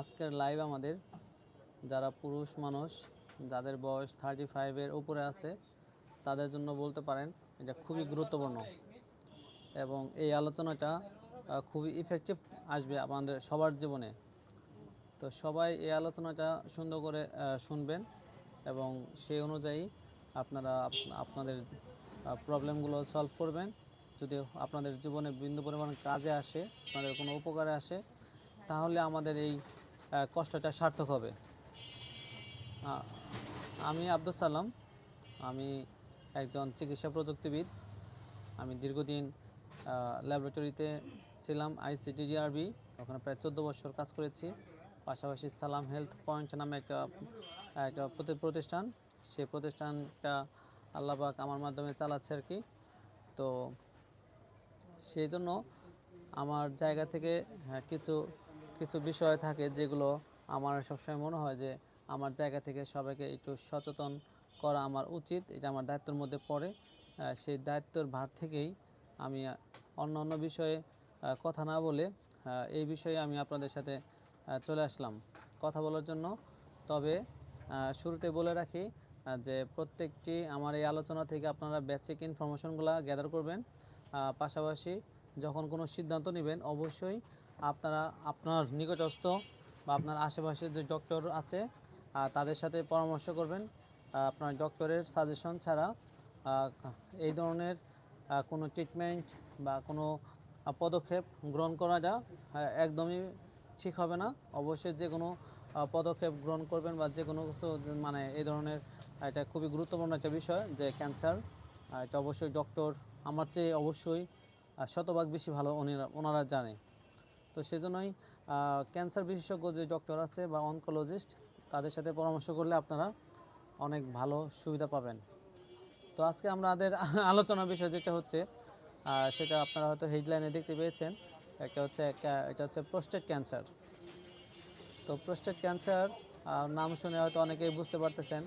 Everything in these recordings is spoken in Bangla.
আজকের লাইভ আমাদের, যারা পুরুষ মানুষ, যাদের বয়স থার্টি ফাইভের উপরে আছে, তাদের জন্য বলতে পারেন এটা খুবই গুরুত্বপূর্ণ। এবং এই আলোচনাটা খুবই ইফেক্টিভ আসবে আমাদের সবার জীবনে। তো সবাই এই আলোচনাটা সুন্দর করে শুনবেন এবং সেই অনুযায়ী আপনারা আপনাদের প্রবলেমগুলো সলভ করবেন। যদি আপনাদের জীবনে বিন্দু পরিমাণ কাজে আসে, আপনাদের কোনো উপকারে আসে, তাহলে আমাদের এই কষ্টটা সার্থক হবে। আমি আব্দুল সালাম। আমি একজন চিকিৎসা প্রযুক্তিবিদ। আমি দীর্ঘদিন ল্যাবরেটরিতে ছিলাম আইসিডিডিআরবি ওখানে প্রায় চোদ্দ বছর কাজ করেছি। পাশাপাশি সালাম হেলথ পয়েন্ট নামে একটা একটা প্রতিষ্ঠান। সেই প্রতিষ্ঠানটা আল্লাহবাক আমার মাধ্যমে চালাচ্ছে আর কি। তো সেই জন্য আমার জায়গা থেকে হ্যাঁ, কিছু কিছু বিষয় থাকে যেগুলো আমার সবসময় মনে হয় যে আমার জায়গা থেকে সবাইকে একটু সচেতন করা আমার উচিত, এটা আমার দায়িত্বের মধ্যে পড়ে। সেই দায়িত্বের ভার থেকেই আমি অন্য অন্য বিষয়ে কথা না বলে এই বিষয়ে আমি আপনাদের সাথে চলে আসলাম কথা বলার জন্য। তবে শুরুতে বলে রাখি যে প্রত্যেকটি আমার এই আলোচনা থেকে আপনারা বেসিক ইনফরমেশনগুলো গ্যাদার করবেন। পাশাপাশি যখন কোনো সিদ্ধান্ত নেবেন, অবশ্যই আপনারা, আপনার নিকটস্থ বা আপনার আশেপাশে যে ডক্টর আছে তাদের সাথে পরামর্শ করবেন। আপনার ডক্টরের সাজেশন ছাড়া এই ধরনের কোনো ট্রিটমেন্ট বা কোনো পদক্ষেপ গ্রহণ করাটা একদমই ঠিক হবে না। অবশ্যই যে কোনো পদক্ষেপ গ্রহণ করবেন বা যে কোনো কিছু মানে এই ধরনের এটা খুবই গুরুত্বপূর্ণ একটা বিষয় যে ক্যান্সার এটা অবশ্যই ডক্টর আমার চেয়ে অবশ্যই শতভাগ বেশি ভালো উনিরা- ওনারা জানে। তো সেজন্যই ক্যান্সার বিশেষজ্ঞ যে ডক্টর আছে বা অনকোলজিস্ট তাদের সাথে পরামর্শ করলে আপনারা অনেক ভালো সুবিধা পাবেন। তো আজকে আমাদের আলোচনার বিষয় যেটা হচ্ছে সেটা আপনারা হয়তো হেডলাইনে দেখতে পেয়েছেন। একটা হচ্ছে এটা হচ্ছে প্রোস্টেট ক্যান্সার তো প্রোস্টেট ক্যান্সার নাম শুনে হয়তো অনেকেই বুঝতে পারতেছেন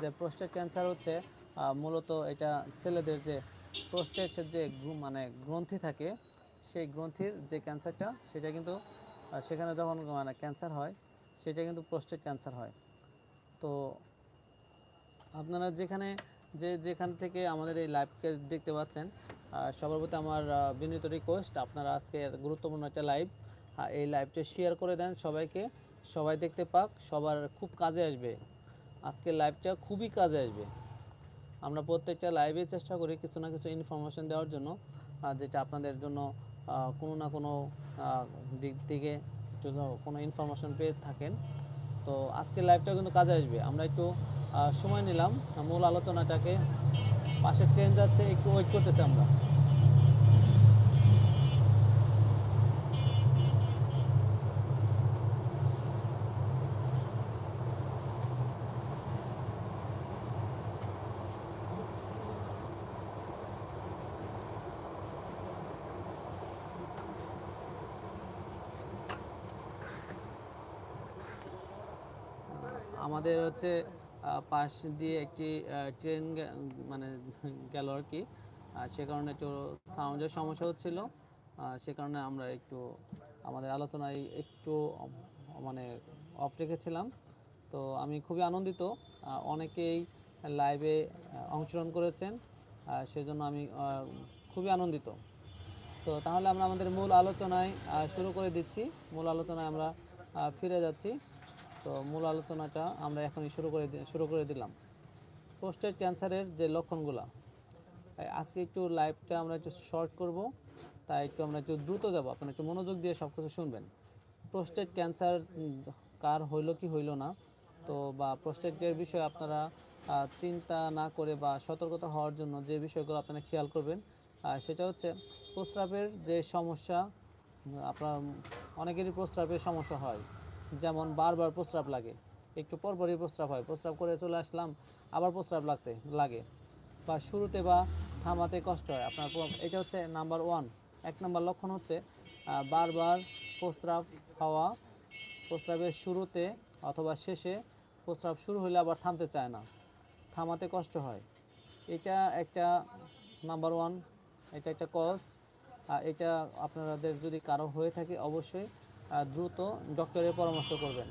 যে প্রোস্টেট ক্যান্সার হচ্ছে মূলত এটা ছেলেদের যে প্রোস্টেটের যে মানে গ্রন্থি থাকে সেই গ্রন্থির যে ক্যান্সারটা, সেটা কিন্তু সেখানে যখন মানে ক্যান্সার হয়, সেটা কিন্তু প্রোস্টেট ক্যান্সার হয়। তো আপনারা যেখানে, যে যেখান থেকে আমাদের এই লাইভকে দেখতে পাচ্ছেন সবার প্রতি আমার বিনীত রিকোয়েস্ট আপনারা আজকে গুরুত্বপূর্ণ একটা লাইভ এই লাইভটা শেয়ার করে দেন সবাইকে। সবাই দেখতে পাক, সবার খুব কাজে আসবে। আজকে লাইভটা খুবই কাজে আসবে। আমরা প্রত্যেকটা লাইভে চেষ্টা করি কিছু না কিছু ইনফরমেশন দেওয়ার জন্য যেটা আপনাদের জন্য কোনো না কোনো দিক থেকে কোনো ইনফরমেশন পেয়ে থাকেন। তো আজকের লাইভটাও কিন্তু কাজে আসবে। আমরা একটু সময় নিলাম। মূল আলোচনাটাকে পাশে ট্রেন যাচ্ছে, একটু ওয়েট করতেছি আমরা আমাদের হচ্ছে পাশ দিয়ে একটি ট্রেন মানে গেল আর কি। সে কারণে একটু সাউন্ডের সমস্যা হচ্ছিল। সে কারণে আমরা একটু, আমাদের আলোচনায় একটু মানে অফ রেখেছিলাম। তো আমি খুবই আনন্দিত অনেকেই লাইভে অংশগ্রহণ করেছেন। সেজন্য আমি খুবই আনন্দিত। তো তাহলে আমরা আমাদের মূল আলোচনায় শুরু করে দিচ্ছি। মূল আলোচনায় আমরা ফিরে যাচ্ছি। তো মূল আলোচনাটা আমরা এখনই শুরু করে শুরু করে দিলাম। প্রোস্টেট ক্যান্সারের যে লক্ষণগুলো আজকে একটু লাইভটা আমরা একটু শর্ট করব, তাই একটু আমরা একটু দ্রুত যাব, আপনারা একটু মনোযোগ দিয়ে সব কিছু শুনবেন প্রোস্টেট ক্যান্সার কার হইল কি হইল না, তো বা প্রোস্টেটের বিষয়ে আপনারা চিন্তা না করে বা সতর্কতা হওয়ার জন্য যে বিষয়গুলো আপনারা খেয়াল করবেন সেটা হচ্ছে প্রস্রাবের যে সমস্যা আপনার, অনেকেরই প্রস্রাবের সমস্যা হয়। যেমন বারবার প্রস্রাব লাগে। একটু পরপরই প্রস্রাব হয়। প্রস্রাব করে চলে আসলাম, আবার প্রস্রাব লাগতে লাগে বা শুরুতে বা থামাতে কষ্ট হয়। আপনার এটা হচ্ছে নাম্বার ওয়ান। এক নাম্বার লক্ষণ হচ্ছে বারবার প্রস্রাব হওয়া, প্রস্রাবের শুরুতে অথবা শেষে প্রস্রাব শুরু হলে আবার থামতে চায় না। থামাতে কষ্ট হয়। এটা একটা নাম্বার ওয়ান, এটা একটা কজ। এটা আপনাদের যদি কারও হয়ে থাকে, অবশ্যই দ্রুত ডক্টরের পরামর্শ করবেন।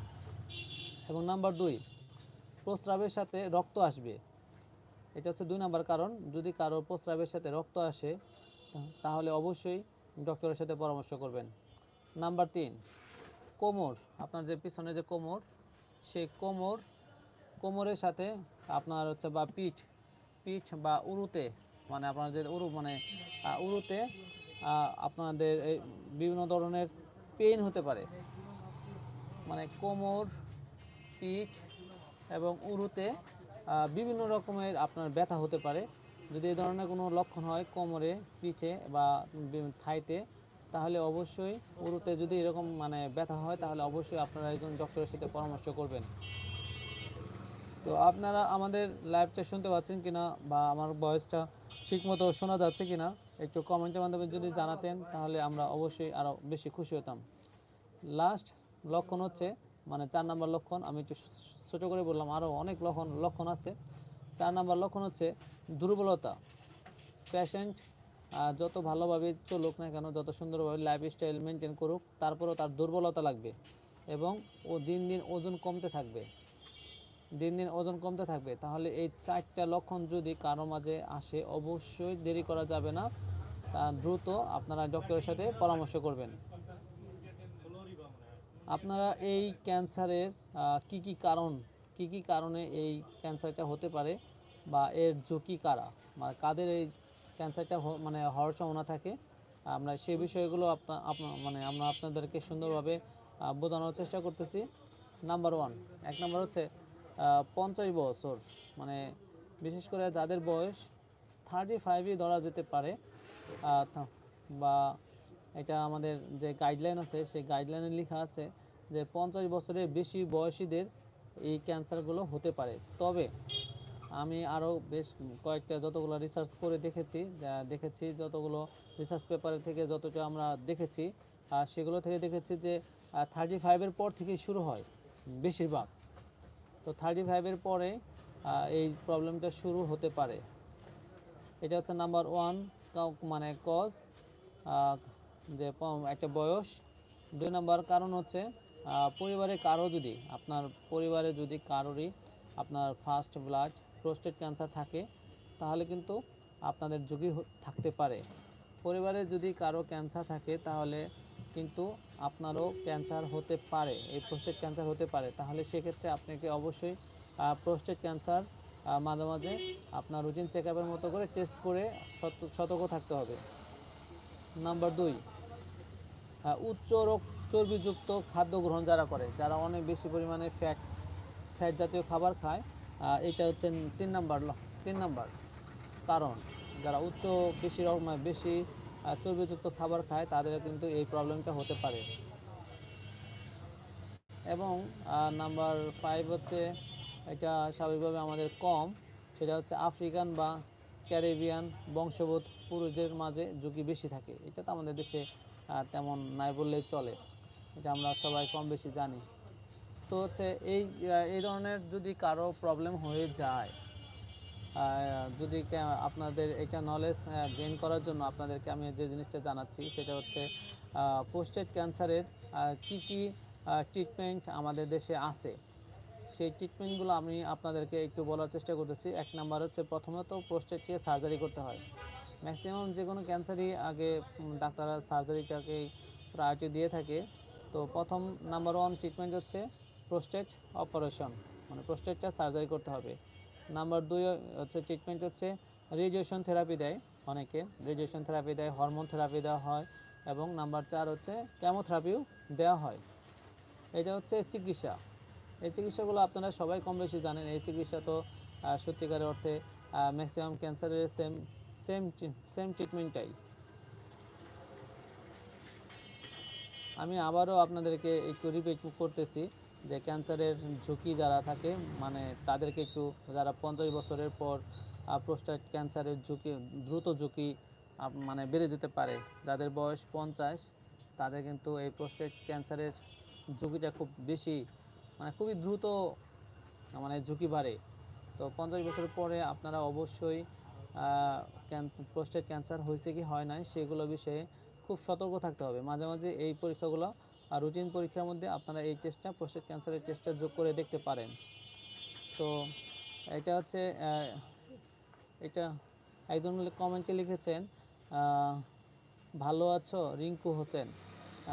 এবং নাম্বার দুই, প্রস্রাবের সাথে রক্ত আসবে। এটা হচ্ছে দুই নাম্বার কারণ। যদি কারও প্রস্রাবের সাথে রক্ত আসে, তাহলে অবশ্যই ডক্টরের সাথে পরামর্শ করবেন। নাম্বার তিন, কোমর। আপনার যে পিছনে যে কোমর, সেই কোমর, কোমরের সাথে আপনার হচ্ছে বা পিঠ পিঠ বা উরুতে মানে আপনার যে উরু মানে উরুতে আপনাদের বিভিন্ন ধরনের পেইন হতে পারে। মানে কোমর, পিঠ এবং উরুতে বিভিন্ন রকমের আপনার ব্যথা হতে পারে। যদি এ ধরনের কোনো লক্ষণ হয় কোমরে, পিঠে বা থাইতে, তাহলে অবশ্যই উরুতে যদি এরকম মানে ব্যথা হয়, তাহলে অবশ্যই আপনারা একজন ডক্টরের সাথে পরামর্শ করবেন। তো আপনারা আমাদের লাইভটা শুনতে পাচ্ছেন কিনা বা আমার ভয়েসটা ঠিকমতো শোনা যাচ্ছে কিনা একটু কমেন্টের মাধ্যমে যদি জানাতেন, তাহলে আমরা অবশ্যই আরও বেশি খুশি হতাম। লাস্ট লক্ষণ হচ্ছে মানে চার নাম্বার লক্ষণ, আমি একটু ছোটো করে বললাম আরও অনেক লক্ষণ লক্ষণ আছে। চার নাম্বার লক্ষণ হচ্ছে দুর্বলতা। পেশেন্ট যত ভালোভাবে চলুক না কেন, যত সুন্দরভাবে লাইফস্টাইল মেনটেন করুক, তারপরেও তার দুর্বলতা লাগবে এবং ও দিন দিন ওজন কমতে থাকবে। দিন দিন ওজন কমতে থাকবে। তাহলে এই চারটা লক্ষণ যদি কারও মাঝে আসে, অবশ্যই দেরি করা যাবে না। তা দ্রুত আপনারা ডক্টরের সাথে পরামর্শ করবেন। আপনারা এই ক্যান্সারের কি কি কারণ, কি কি কারণে এই ক্যান্সারটা হতে পারে বা এর ঝুঁকি কারা? মানে কাদের এই ক্যান্সারটা মানে হওয়ার সম্ভাবনা থাকে? আমরা সেই বিষয়গুলো আপনা, আপনা- মানে আমরা আপনাদেরকে সুন্দরভাবে বোঝানোর চেষ্টা করতেছি। নাম্বার ওয়ান, এক নাম্বার হচ্ছে পঞ্চাশ বছর মানে বিশেষ করে যাদের বয়স থার্টি ফাইভই ধরা যেতে পারে বা এটা আমাদের যে গাইডলাইন আছে, সেই গাইডলাইনে লেখা আছে যে পঞ্চাশ বছরের বেশি বয়সীদের এই ক্যান্সারগুলো হতে পারে। তবে আমি আরও বেশ কয়েকটা যতগুলো রিসার্চ করে দেখেছি দেখেছি, যতগুলো রিসার্চ পেপার থেকে যতটা আমরা দেখেছি আর সেগুলো থেকে দেখেছি যে থার্টি ফাইভের পর থেকেই শুরু হয় বেশিরভাগ। তো থার্টি ফাইভের পরে এই প্রবলেমটা শুরু হতে পারে। এটা হচ্ছে নাম্বার ওয়ান মানে কজ যে একটা বয়স। দুই নম্বর কারণ হচ্ছে পরিবারে কারও যদি, আপনার পরিবারে যদি কারোরই আপনার ফার্স্ট ব্লাড প্রোস্টেট ক্যান্সার থাকে, তাহলে কিন্তু আপনাদের ঝুঁকি থাকতে পারে। পরিবারে যদি কারও ক্যান্সার থাকে, তাহলে কিন্তু আপনারও ক্যান্সার হতে পারে, এই প্রোস্টেট ক্যান্সার হতে পারে। তাহলে সেক্ষেত্রে আপনাকে অবশ্যই প্রোস্টেট ক্যান্সার মাঝে মাঝে আপনার রুটিন চেক আপের মতো করে টেস্ট করে সতর্ক থাকতে হবে। নাম্বার দুই উচ্চ রোগ চর্বিযুক্ত খাদ্য গ্রহণ যারা করে, যারা অনেক বেশি পরিমাণে ফ্যাট ফ্যাট জাতীয় খাবার খায় এটা হচ্ছে তিন নাম্বার তিন নাম্বার কারণ, যারা উচ্চ বেশি বেশি চর্বিযুক্ত খাবার খায়, তাদের কিন্তু এই প্রবলেমটা হতে পারে। এবং নাম্বার ফাইভ হচ্ছে এটা স্বাভাবিকভাবে আমাদের কম। সেটা হচ্ছে আফ্রিকান বা ক্যারিবিয়ান বংশবোধ পুরুষদের মাঝে ঝুঁকি বেশি থাকে। এটা তো আমাদের দেশে তেমন নাই বললেই চলে। এটা আমরা সবাই কম বেশি জানি। তো হচ্ছে এই এই ধরনের যদি কারও প্রবলেম হয়ে যায় যদি আপনাদের এটা নলেজ গেইন করার জন্য আপনাদেরকে আমি যে জিনিসটা জানাচ্ছি, সেটা হচ্ছে পোস্টেড ক্যান্সারের কি কি ট্রিটমেন্ট আমাদের দেশে আছে? সেই ট্রিটমেন্টগুলো আমি আপনাদেরকে একটু বলার চেষ্টা করতেছি। এক নাম্বার হচ্ছে প্রথমত প্রোস্টেটকে সার্জারি করতে হয়। ম্যাক্সিমাম যে কোনো ক্যান্সারই আগে ডাক্তাররা সার্জারিটাকে প্রায়োরিটি দিয়ে থাকে। তো প্রথম নাম্বার ওয়ান ট্রিটমেন্ট হচ্ছে প্রোস্টেট অপারেশন মানে প্রোস্টেটটা সার্জারি করতে হবে। নাম্বার দুই হচ্ছে ট্রিটমেন্ট হচ্ছে রেডিয়েশন থেরাপি দেয় অনেকে। রেডিয়েশন থেরাপি দেয় হরমোন থেরাপি দেওয়া হয় এবং নাম্বার চার হচ্ছে কেমোথেরাপিও দেওয়া হয়। এটা হচ্ছে চিকিৎসা। এই চিকিৎসাগুলো আপনারা সবাই কম বেশি জানেন। এই চিকিৎসা তো আহ, সত্যিকারের অর্থে ম্যাক্সিমাম ক্যান্সারের সেম সেম সেম ট্রিটমেন্টটাই আমি আবারও আপনাদেরকে একটু রিপিট করতেছি যে ক্যান্সারের ঝুঁকি যারা থাকে মানে তাদেরকে একটু যারা পঞ্চাশ বছরের পর প্রোস্টেট ক্যান্সারের ঝুঁকি দ্রুত ঝুঁকি মানে বেড়ে যেতে পারে। যাদের বয়স পঞ্চাশ তাদের কিন্তু এই প্রোস্টেট ক্যান্সারের ঝুঁকিটা খুব বেশি মানে খুবই দ্রুত মানে ঝুঁকি বাড়ে। তো পঞ্চাশ বছর পরে আপনারা অবশ্যই ক্যান্সার প্রোস্টেট ক্যান্সার হয়েছে কি হয় নাই, সেগুলো বিষয়ে খুব সতর্ক থাকতে হবে। মাঝে মাঝে এই পরীক্ষাগুলো আর রুটিন পরীক্ষার মধ্যে আপনারা এই টেস্টটা প্রস্টেট ক্যান্সারের টেস্টটা যোগ করে দেখতে পারেন। তো এটা হচ্ছে এটা একজন কমেন্টে লিখেছেন ভালো আছো, রিঙ্কু হোসেন।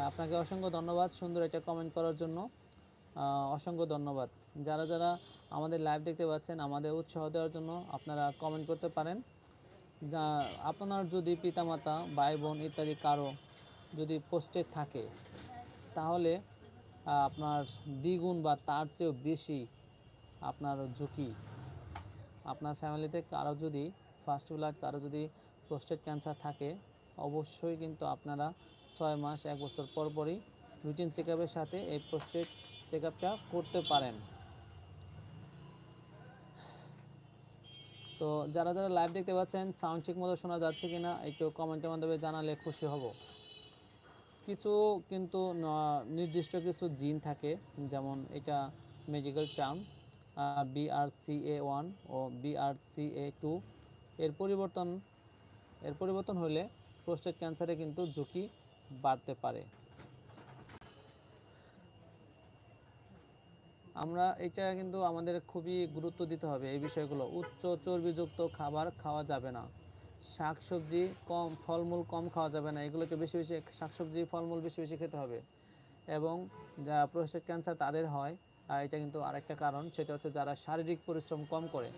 আপনাকে অসংখ্য ধন্যবাদ সুন্দর এটা কমেন্ট করার জন্য। অসংখ্য ধন্যবাদ। যারা যারা আমাদের লাইভ দেখতে পাচ্ছেন, আমাদের উৎসাহ দেওয়ার জন্য আপনারা কমেন্ট করতে পারেন। যা, আপনার যদি পিতামাতা ভাই বোন ইত্যাদি কারও যদি পোস্টেড থাকে, তাহলে আপনার দ্বিগুণ বা তার চেয়েও বেশি আপনার ঝুঁকি। আপনার ফ্যামিলিতে কারও যদি ফার্স্ট ব্লাড কারও যদি প্রোস্টেট ক্যান্সার থাকে, অবশ্যই কিন্তু আপনারা ছয় মাস, এক বছর পর পরই রুটিন চেক সাথে এই প্রোস্টেট চেক আপটা করতে পারেন। তো যারা যারা লাইভ দেখতে পাচ্ছেন সাউন্ড ঠিক মতো শোনা যাচ্ছে কিনা একটু কমেন্টের মাধ্যমে জানালে খুশি হব। কিছু কিন্তু নির্দিষ্ট কিছু জিন থাকে, যেমন এটা মেডিকেল টার্ম বিআরসিএ ওয়ান ও বিআরসিএ টু এর পরিবর্তন এর পরিবর্তন হলে প্রোস্টেট ক্যান্সারে কিন্তু ঝুঁকি বাড়তে পারে। আমরা এটা কিন্তু আমাদের খুবই গুরুত্ব দিতে হবে এই বিষয়গুলো। উচ্চ চর্বিযুক্ত খাবার খাওয়া যাবে না। শাকসবজি কম, ফলমূল কম খাওয়া যাবে না। এগুলোকে বেশি বেশি শাকসবজি, ফলমূল বেশি বেশি খেতে হবে। এবং যা প্রোস্টেট ক্যান্সার তাদের হয়, আর এটা কিন্তু আরেকটা কারণ, সেটা হচ্ছে যারা শারীরিক পরিশ্রম কম করে।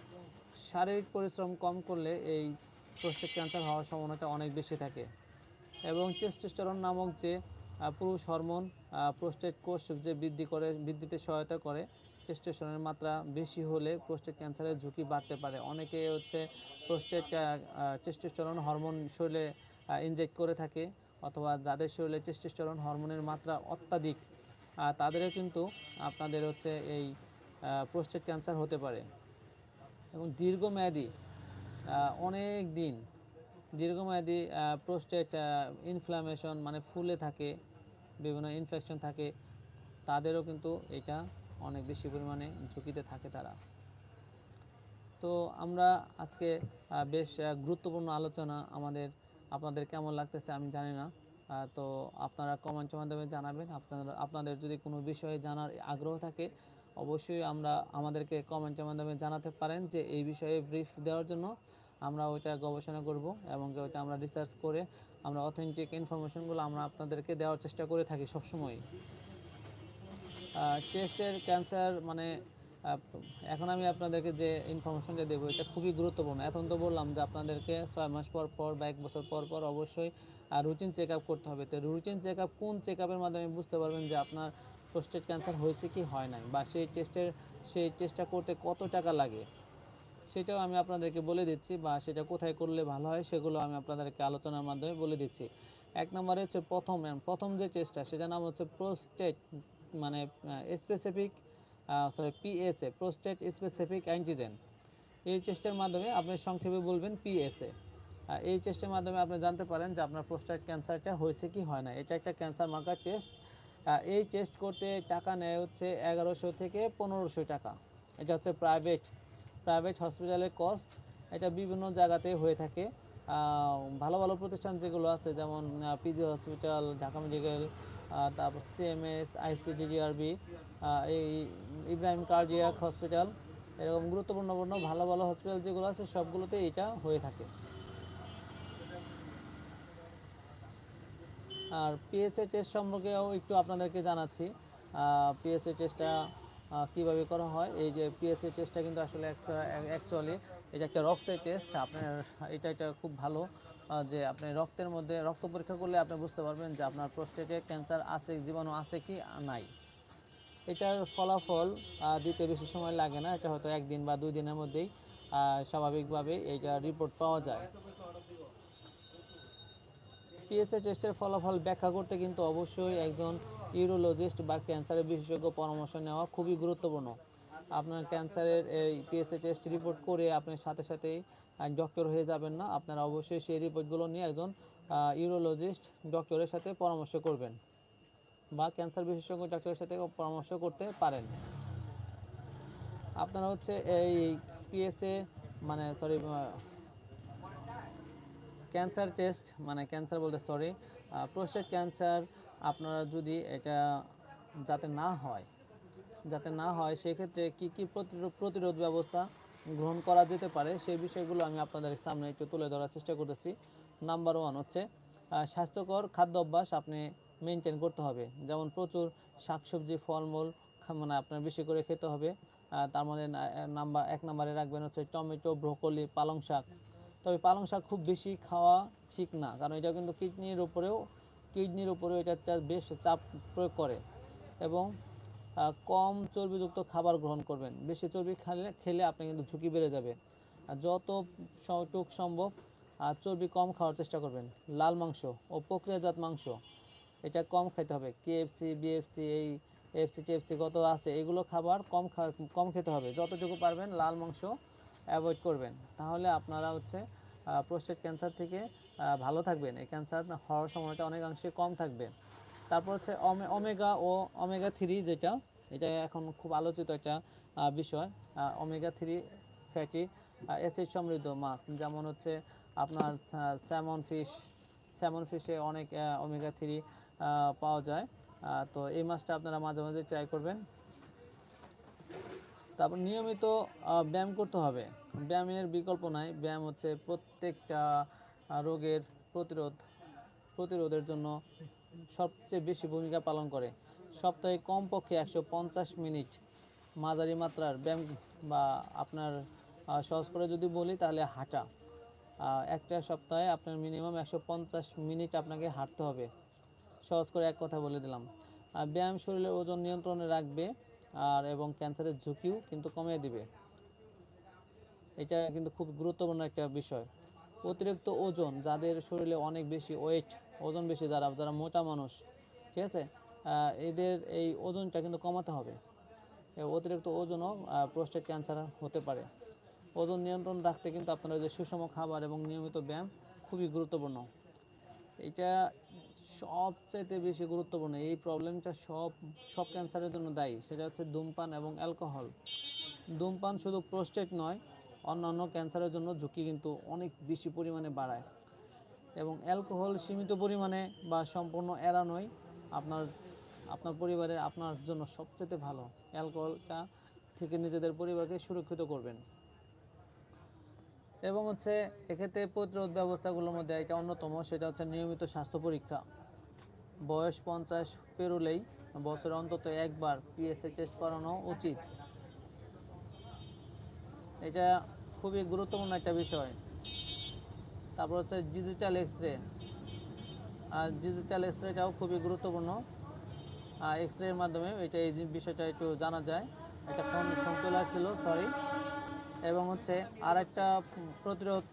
শারীরিক পরিশ্রম কম করলে এই প্রোস্টেট ক্যান্সার হওয়ার সম্ভাবনাটা অনেক বেশি থাকে। এবং টেস্টোস্টেরন নামক যে পুরুষ হরমোন প্রোস্টেট কোষ যে বৃদ্ধি করে, বৃদ্ধিতে সহায়তা করে টেস্টোস্টেরনের মাত্রা বেশি হলে প্রোস্টেট ক্যান্সারের ঝুঁকি বাড়তে পারে। অনেকে হচ্ছে প্রোস্টেট টেস্টোস্টেরন হরমোন শরীরে ইনজেক্ট করে থাকে, অথবা যাদের শরীরে টেস্টোস্টেরন হরমোনের মাত্রা অত্যাধিক তাদেরও কিন্তু আপনাদের হচ্ছে এই প্রোস্টেট ক্যান্সার হতে পারে। এবং দীর্ঘমেয়াদী অনেক দিন দীর্ঘমেয়াদী প্রোস্টেট ইনফ্লামেশন মানে ফুলে থাকে বিভিন্ন ইনফেকশন থাকে, তাদেরও কিন্তু এটা অনেক বেশি পরিমাণে ঝুঁকিতে থাকে তারা। তো আমরা আজকে বেশ গুরুত্বপূর্ণ আলোচনা আমাদের, আপনাদের কেমন লাগতেছে আমি জানি না। তো আপনারা কমেন্টের মাধ্যমে জানাবেন। আপনারা, আপনাদের যদি কোনো বিষয়ে জানার আগ্রহ থাকে, অবশ্যই আমরা আমাদেরকে কমেন্টের মাধ্যমে জানাতে পারেন যে এই বিষয়ে ব্রিফ দেওয়ার জন্য আমরা ওইটা গবেষণা করব এবং ওইটা আমরা রিসার্চ করে আমরা অথেন্টিক ইনফরমেশনগুলো আমরা আপনাদেরকে দেওয়ার চেষ্টা করে থাকি সবসময় টেস্টের ক্যান্সার মানে এখন আমি আপনাদেরকে যে ইনফরমেশনটা দেবো, এটা খুবই গুরুত্বপূর্ণ। এখন তো বললাম যে আপনাদেরকে ছয় মাস পর পর বা এক বছর পর পর অবশ্যই রুটিন চেক করতে হবে। তো রুটিন চেক কোন চেক মাধ্যমে বুঝতে পারবেন যে আপনার প্রোস্টেট ক্যান্সার হয়েছে কি হয় নাই? বা সেই টেস্টের সেই টেস্টটা করতে কত টাকা লাগে? সেটাও আমি আপনাদেরকে বলে দিচ্ছি বা সেটা কোথায় করলে ভালো হয় সেগুলো আমি আপনাদেরকে আলোচনার মাধ্যমে বলে দিচ্ছি। এক নম্বরে হচ্ছে প্রথম প্রথম যে টেস্টটা সেটার নাম হচ্ছে প্রোস্টেট মানে specific sorry PSA prostate specific antigen এই টেস্টের মাধ্যমে আপনি সংক্ষেপে বলবেন পিএসএ এই টেস্টের মাধ্যমে আপনি জানতে পারেন যে আপনার প্রোস্টেট ক্যান্সারটা হয়েছে কি হয় না। এটা একটা ক্যান্সার মার্কার টেস্ট এই টেস্ট করতে টাকা নেয় হচ্ছে এগারোশো থেকে পনেরোশো টাকা। এটা হচ্ছে প্রাইভেট প্রাইভেট হসপিটালের কস্ট এটা বিভিন্ন জায়গাতে হয়ে থাকে। ভালো ভালো প্রতিষ্ঠান যেগুলো আছে, যেমন পিজি হসপিটাল ঢাকা মেডিকেল তারপর সিএমএস আইসিডিডিআরবি এই ইব্রাহিম কার্ডিয়াক হসপিটাল এরকম গুরুত্বপূর্ণ পূর্ণ ভালো ভালো হসপিটাল যেগুলো আছে, সবগুলোতে এটা হয়ে থাকে। আর পিএসএ টেস্ট সম্পর্কেও একটু আপনাদেরকে জানাচ্ছি। পিএসএ টেস্টটা কীভাবে করা হয়? এই যে পিএসএ টেস্টটা কিন্তু আসলে একটা অ্যাকচুয়ালি এটা একটা রক্তের টেস্ট আপনার, এটা এটা খুব ভালো যে আপনি রক্তের মধ্যে, রক্ত পরীক্ষা করলে আপনি বুঝতে পারবেন যে আপনার প্রোস্টেটে ক্যান্সার আছে, জীবাণু আছে কি নাই। এটার ফলাফল দিতে বেশি সময় লাগে না। এটা হয়তো একদিন বা দুই দিনের মধ্যেই স্বাভাবিকভাবে এইটা রিপোর্ট পাওয়া যায়। পিএসএ টেস্টের ফলাফল ব্যাখ্যা করতে কিন্তু অবশ্যই একজন ইউরোলজিস্ট বা ক্যান্সারের বিশেষজ্ঞ পরামর্শ নেওয়া খুবই গুরুত্বপূর্ণ। আপনার ক্যান্সারের এই পিএসএ টেস্ট রিপোর্ট করে আপনি সাথে সাথেই ডক্টর হয়ে যাবেন না। আপনারা অবশ্যই সেই রিপোর্টগুলো নিয়ে একজন ইউরোলজিস্ট ডক্টরের সাথে পরামর্শ করবেন বা ক্যান্সার বিশেষজ্ঞ ডক্টরের সাথে পরামর্শ করতে পারেন। আপনারা হচ্ছে এই পিএসএ মানে সরি ক্যান্সার টেস্ট মানে ক্যান্সার বলতে সরি প্রোস্টেট ক্যান্সার আপনারা যদি এটা যাতে না হয়, যাতে না হয়, সেক্ষেত্রে কি কি প্রতিরোধ প্রতিরোধ ব্যবস্থা গ্রহণ করা যেতে পারে? সেই বিষয়গুলো আমি আপনাদের সামনে একটু তুলে ধরার চেষ্টা করতেছি। নাম্বার ওয়ান হচ্ছে স্বাস্থ্যকর খাদ্য অভ্যাস আপনি মেনটেন করতে হবে। যেমন প্রচুর শাকসবজি, ফলমূল মানে আপনার বেশি করে খেতে হবে। তার মধ্যে নাম্বার এক নম্বরে রাখবেন হচ্ছে টমেটো, ব্রোকলি, পালং শাক। তবে পালং শাক খুব বেশি খাওয়া ঠিক না, কারণ এটা কিন্তু কিডনির উপরেও কিডনির উপরেও এটা তার বেশ চাপ প্রয়োগ করে এবং কম চর্বিযুক্ত খাবার গ্রহণ করবেন। বেশি চর্বি খেলে খেলে আপনি কিন্তু ঝুঁকি বেড়ে যাবে। আর যত সটুক সম্ভব আর চর্বি কম খাওয়ার চেষ্টা করবেন। লাল মাংস ও প্রক্রিয়াজাত মাংস, এটা কম খেতে হবে। কেএফসি বিএফসি এই এফসি টিএফসি কত আছে, এগুলো খাবার কম কম খেতে হবে। যতটুকু পারবেন লাল মাংস অ্যাভয়েড করবেন। তাহলে আপনারা হচ্ছে প্রোস্টেট ক্যান্সার থেকে ভালো থাকবেন। এই ক্যান্সার হওয়ার সময়টা অনেকাংশে কম থাকবে। তারপর হচ্ছে অমে- ওমেগা ও ওমেগা থ্রি যেটা, এটা এখন খুব আলোচিত একটা বিষয়। ওমেগা থ্রি ফ্যাটি অ্যাসিড সমৃদ্ধ মাছ। যেমন হচ্ছে আপনার স্যামন ফিশ স্যামন ফিশে অনেক ওমেগা থ্রি পাওয়া যায়। তো এই মাছটা আপনারা মাঝে মাঝে ট্রাই করবেন। তারপর নিয়মিত ব্যায়াম করতে হবে। ব্যায়ামের বিকল্প নাই। ব্যায়াম হচ্ছে প্রত্যেকটা রোগের প্রতিরোধ, প্রতিরোধের জন্য সবচেয়ে বেশি ভূমিকা পালন করে। সপ্তাহে কমপক্ষে একশো পঞ্চাশ মিনিট মাঝারি মাত্রার ব্যায়াম বা আপনার সহজ করে যদি বলি তাহলে হাঁটা। একটা সপ্তাহে আপনার মিনিমাম একশো পঞ্চাশ মিনিট আপনাকে হাঁটতে হবে। সহজ করে এক কথা বলে দিলাম। ব্যায়াম শরীরের ওজন নিয়ন্ত্রণে রাখবে আর এবং ক্যান্সারের ঝুঁকিও কিন্তু কমিয়ে দিবে। এটা কিন্তু খুব গুরুত্বপূর্ণ একটা বিষয়। অতিরিক্ত ওজন, যাদের শরীরে অনেক বেশি ওয়েট ওজন বেশি যারা যারা মোটা মানুষ, ঠিক আছে? এদের এই ওজনটা কিন্তু কমাতে হবে। অতিরিক্ত ওজনও প্রোস্টেট ক্যান্সার হতে পারে। ওজন নিয়ন্ত্রণ রাখতে কিন্তু আপনারা যে সুষম খাবার এবং নিয়মিত ব্যায়াম খুবই গুরুত্বপূর্ণ। এটা সবচাইতে বেশি গুরুত্বপূর্ণ, এই প্রবলেমটা সব সব ক্যান্সারের জন্য দায়ী। সেটা হচ্ছে ধূমপান এবং অ্যালকোহল ধূমপান শুধু প্রোস্টেট নয় অন্যান্য ক্যান্সারের জন্য ঝুঁকি কিন্তু অনেক বেশি পরিমাণে বাড়ায়। এবং অ্যালকোহল সীমিত পরিমাণে বা সম্পূর্ণ এড়ানোই আপনার আপনার পরিবারে আপনার জন্য সবচেয়ে ভালো। অ্যালকোহলটা থেকে নিজেদের পরিবারকে সুরক্ষিত করবেন। এবং হচ্ছে এক্ষেত্রে প্রতিরোধ ব্যবস্থাগুলোর মধ্যে এটা অন্যতম, সেটা হচ্ছে নিয়মিত স্বাস্থ্য পরীক্ষা। বয়স পঞ্চাশ পেরোলেই বছরে অন্তত একবার পিএসএ টেস্ট করানো উচিত। এটা খুবই গুরুত্বপূর্ণ একটা বিষয়। তারপর হচ্ছে ডিজিটাল এক্স রে আর ডিজিটাল এক্স রেটাও খুবই গুরুত্বপূর্ণ। এক্স রের মাধ্যমে এটা এই বিষয়টা একটু জানা যায়। একটা ফোন ফোন চলে আসছিল সরি এবং হচ্ছে আর একটা প্রতিরোধ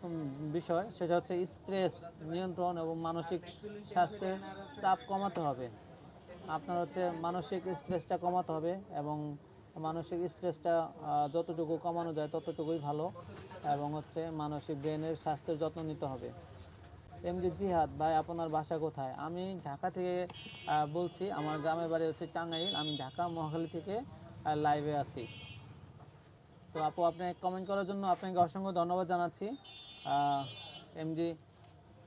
বিষয়, সেটা হচ্ছে স্ট্রেস নিয়ন্ত্রণ এবং মানসিক স্বাস্থ্যের চাপ কমাতে হবে। আপনার হচ্ছে মানসিক স্ট্রেসটা কমাতে হবে এবং মানসিক স্ট্রেসটা যতটুকু কমানো যায় ততটুকুই ভালো এবং হচ্ছে মানসিক ব্রেনের স্বাস্থ্যের যত্ন নিতে হবে। এমডি জিহাদ, ভাই আপনার বাসা কোথায়? আমি ঢাকা থেকে বলছি, আমার গ্রামের বাড়ি হচ্ছে টাঙ্গাইল। আমি ঢাকা মহাখালী থেকে লাইভে আছি। তো আপু, আপনি কমেন্ট করার জন্য আপনাকে অসংখ্য ধন্যবাদ জানাচ্ছি। এমডি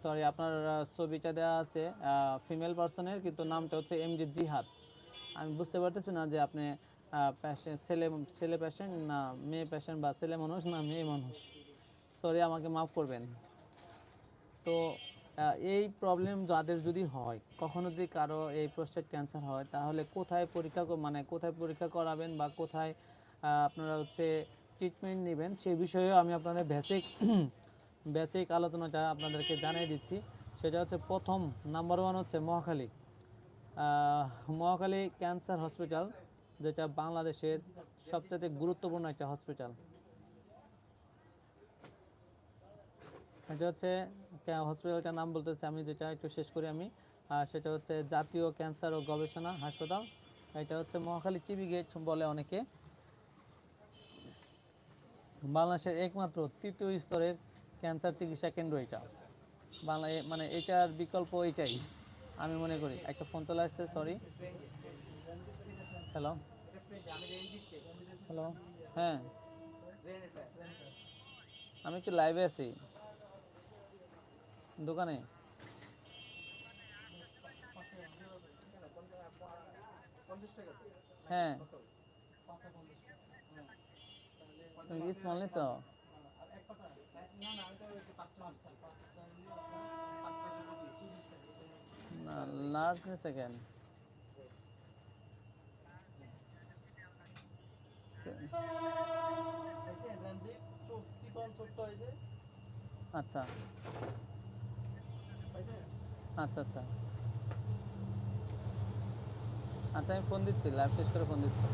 সরি আপনার ছবিটা দেওয়া আছে ফিমেল পার্সনের কিন্তু নামটা হচ্ছে এমডি জিহাদ। আমি বুঝতে পারতেছি না যে আপনি প্যাশন ছেলে ছেলে প্যাশন না, মেয়ে প্যাশন বা ছেলে মানুষ, না, মেয়ে মানুষ। সরি আমাকে মাফ করবেন। তো এই প্রবলেম যাদের যদি হয়, কখনো যদি কারও এই প্রোস্টেট ক্যান্সার হয়, তাহলে কোথায় পরীক্ষা মানে কোথায় পরীক্ষা করাবেন বা কোথায় আপনারা হচ্ছে ট্রিটমেন্ট নেবেন সেই বিষয়েও আমি আপনাদের বেসিক বেসিক আলোচনাটা আপনাদেরকে জানিয়ে দিচ্ছি। সেটা হচ্ছে প্রথম নাম্বার ওয়ান হচ্ছে মহাখালী। মহাখালী ক্যান্সার হসপিটাল যেটা বাংলাদেশের সবচেয়ে গুরুত্বপূর্ণ একটা হসপিটাল এটা হচ্ছে হসপিটালটার নাম বলতেছে, আমি যেটা একটু শেষ করি আমি। সেটা হচ্ছে জাতীয় ক্যান্সার ও গবেষণা হাসপাতাল। এটা হচ্ছে মহাখালী চিবি গেট বলে অনেকে। বাংলাদেশের একমাত্র তৃতীয় স্তরের ক্যান্সার চিকিৎসা কেন্দ্র এটা। বাংলা মানে এটার বিকল্প এটাই, আমি মনে করি। একটা ফোন চলে আসছে সরি হ্যালো হ্যালো হ্যাঁ আমি একটু লাইভে আছি দোকানে হ্যাঁ তুমি কি স্মল নিছ না লার্জ নিছে কেন আচ্ছা। আচ্ছা আচ্ছা। আচ্ছা আমি ফোন দিচ্ছি লাইভ শেষ করে ফোন দিচ্ছি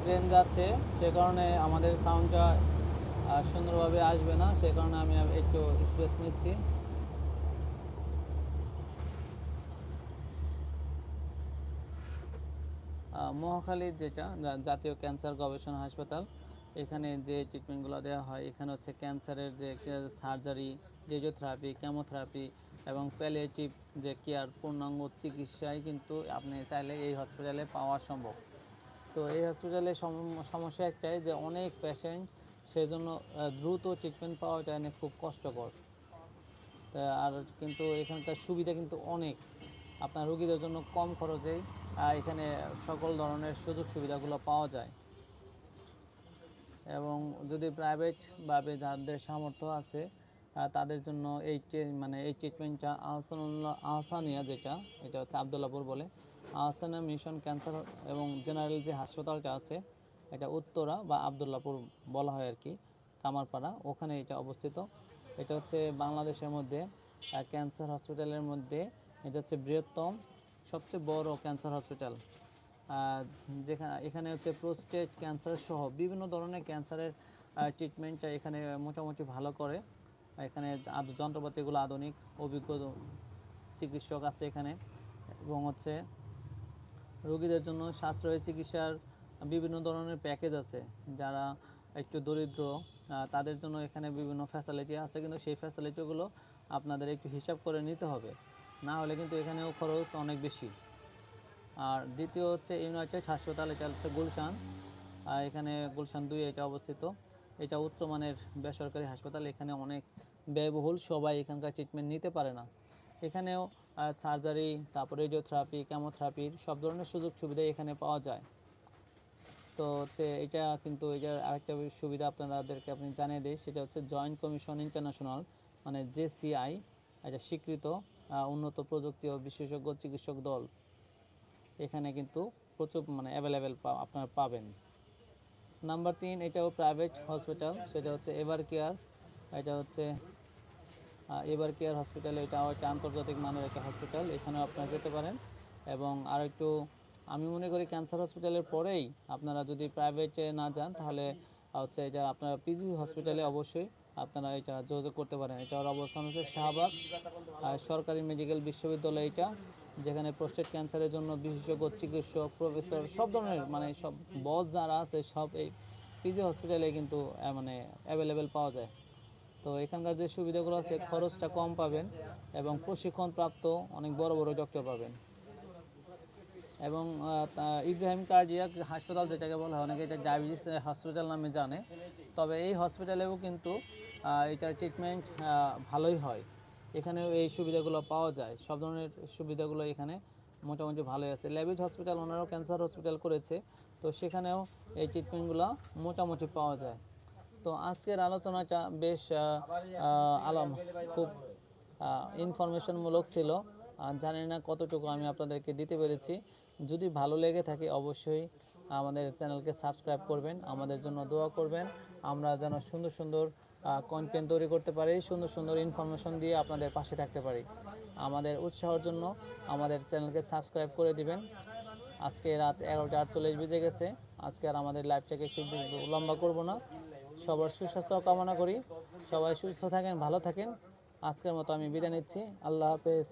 ট্রেন যাচ্ছে, সে কারণে আমাদের সাউন্ডটা সুন্দরভাবে আসবে না, সে কারণে আমি একটু স্পেস নিচ্ছি। মহাখালীর যেটা জাতীয় ক্যান্সার গবেষণা হাসপাতাল, এখানে যে ট্রিটমেন্টগুলো দেওয়া হয়, এখানে হচ্ছে ক্যান্সারের যে সার্জারি রেডিওথেরাপি কেমোথেরাপি এবং প্যালিয়েটিভ যে কেয়ার পূর্ণাঙ্গ চিকিৎসায় কিন্তু আপনি চাইলে এই হসপিটালে পাওয়া সম্ভব। তো এই হসপিটালে সম- সমস্যা একটাই যে অনেক পেশেন্ট সেই জন্য দ্রুত ট্রিটমেন্ট পাওয়াটা অনেক খুব কষ্টকর। তা আর কিন্তু এখানকার সুবিধা কিন্তু অনেক। আপনার রুগীদের জন্য কম খরচেই এখানে সকল ধরনের সুযোগ সুবিধাগুলো পাওয়া যায়। এবং যদি প্রাইভেট প্রাইভেটভাবে যাদের সামর্থ্য আছে তাদের জন্য এই মানে এই ট্রিটমেন্টটা আহসানুল্লাহ, আহসানিয়া যেটা, এটা হচ্ছে আবদুল্লাপুর বলে। আহসানা মিশন ক্যান্সার এবং জেনারেল যে হাসপাতালটা আছে, এটা উত্তরা বা আবদুল্লাপুর বলা হয় আর কি, কামারপাড়া, ওখানে এটা অবস্থিত। এটা হচ্ছে বাংলাদেশের মধ্যে ক্যান্সার হসপিটালের মধ্যে, এটা হচ্ছে বৃহত্তম, সবচেয়ে বড় ক্যান্সার হসপিটাল যেখানে, এখানে হচ্ছে প্রোস্টেট ক্যান্সার সহ বিভিন্ন ধরনের ক্যান্সারের ট্রিটমেন্টটা এখানে মোটামুটি ভালো করে। এখানে যন্ত্রপাতিগুলো আধুনিক, অভিজ্ঞ চিকিৎসক আছে এখানে। এবং হচ্ছে রোগীদের জন্য সাশ্রয়ী চিকিৎসার বিভিন্ন ধরনের প্যাকেজ আছে। যারা একটু দরিদ্র তাদের জন্য এখানে বিভিন্ন ফ্যাসিলিটি আছে, কিন্তু সেই ফ্যাসিলিটিগুলো আপনাদের একটু হিসাব করে নিতে হবে। না হলে কিন্তু এখানেও খরচ অনেক বেশি। আর দ্বিতীয় হচ্ছে ইউনাইটেড হাসপাতাল এটা হচ্ছে গুলশান। এখানে গুলশান দুই, এটা অবস্থিত। এটা উচ্চমানের বেসরকারি হাসপাতাল, এখানে অনেক ব্যয়বহুল, সবাই এখানকার ট্রিটমেন্ট নিতে পারে না। এখানেও সার্জারি তারপর রেডিওথেরাপি কেমোথেরাপির সব ধরনের সুযোগ সুবিধা এখানে পাওয়া যায়। তো হচ্ছে এটা কিন্তু এটার আরেকটা সুবিধা আপনাদেরকে আপনি জানিয়ে দিই, সেটা হচ্ছে জয়েন্ট কমিশন ইন্টারন্যাশনাল মানে জেসিআই এটা স্বীকৃত উন্নত প্রযুক্তি ও বিশেষজ্ঞ চিকিৎসক দল। এখানে কিন্তু প্রচুর মানে অ্যাভেলেবেল আপনারা পাবেন। নাম্বার তিন, এটাও প্রাইভেট হসপিটাল সেটা হচ্ছে এভার কেয়ার এটা হচ্ছে এভার কেয়ার হসপিটাল এটাও একটা আন্তর্জাতিক মানের একটা হসপিটাল এখানেও আপনারা যেতে পারেন। এবং আর একটু আমি মনে করি ক্যান্সার হসপিটালের পরেই আপনারা যদি প্রাইভেটে না যান, তাহলে হচ্ছে এটা আপনারা পিজি হসপিটালে অবশ্যই আপনারা এটা যোগাযোগ করতে পারেন। এটার অবস্থান হচ্ছে শাহবাগ সরকারি মেডিকেল বিশ্ববিদ্যালয় এটা। যেখানে প্রোস্টেট ক্যান্সারের জন্য বিশেষজ্ঞ, চিকিৎসক প্রফেসর সব ধরনের মানে সব বস যারা আছে, সব এই পিজি হসপিটালে কিন্তু মানে অ্যাভেলেবেল পাওয়া যায়। তো এখানকার যে সুবিধাগুলো আছে, খরচটা কম পাবেন এবং প্রশিক্ষণপ্রাপ্ত অনেক বড় বড় ডক্টর পাবেন। এবং ইব্রাহিম কার্ডিয়াক হাসপাতাল যেটাকে বলা হয়, অনেকে এটা ডায়াবেটিস হসপিটাল নামে জানে। তবে এই হসপিটালেও কিন্তু এটার ট্রিটমেন্ট ভালোই হয়। এখানেও এই সুবিধাগুলো পাওয়া যায়। সব ধরনের সুবিধাগুলো এখানে মোটামুটি ভালোই আছে। ল্যাবিড হসপিটাল ওনারাও ক্যান্সার হসপিটাল করেছে। তো সেখানেও এই ট্রিটমেন্টগুলো মোটামুটি পাওয়া যায়। তো আজকের আলোচনাটা বেশ আলাম, খুব ইনফরমেশনমূলক ছিল। জানি না কতটুকু আমি আপনাদেরকে দিতে পেরেছি। যদি ভালো লেগে থাকে অবশ্যই আমাদের চ্যানেলকে সাবস্ক্রাইব করবেন। আমাদের জন্য দোয়া করবেন। আমরা যেন সুন্দর সুন্দর কন্টেন্ট তৈরি করতে পারি, সুন্দর সুন্দর ইনফরমেশন দিয়ে আপনাদের পাশে থাকতে পারি। আমাদের উৎসাহর জন্য আমাদের চ্যানেলকে সাবস্ক্রাইব করে দিবেন। আজকে রাত এগারোটা আটচল্লিশ বেজে গেছে। আজকে আর আমাদের লাইফটাকে একটু লম্বা করব না। সবার সুস্বাস্থ্য কামনা করি। সবাই সুস্থ থাকেন, ভালো থাকেন। আজকের মতো আমি বিদায় নিচ্ছি। আল্লাহ হাফেজ।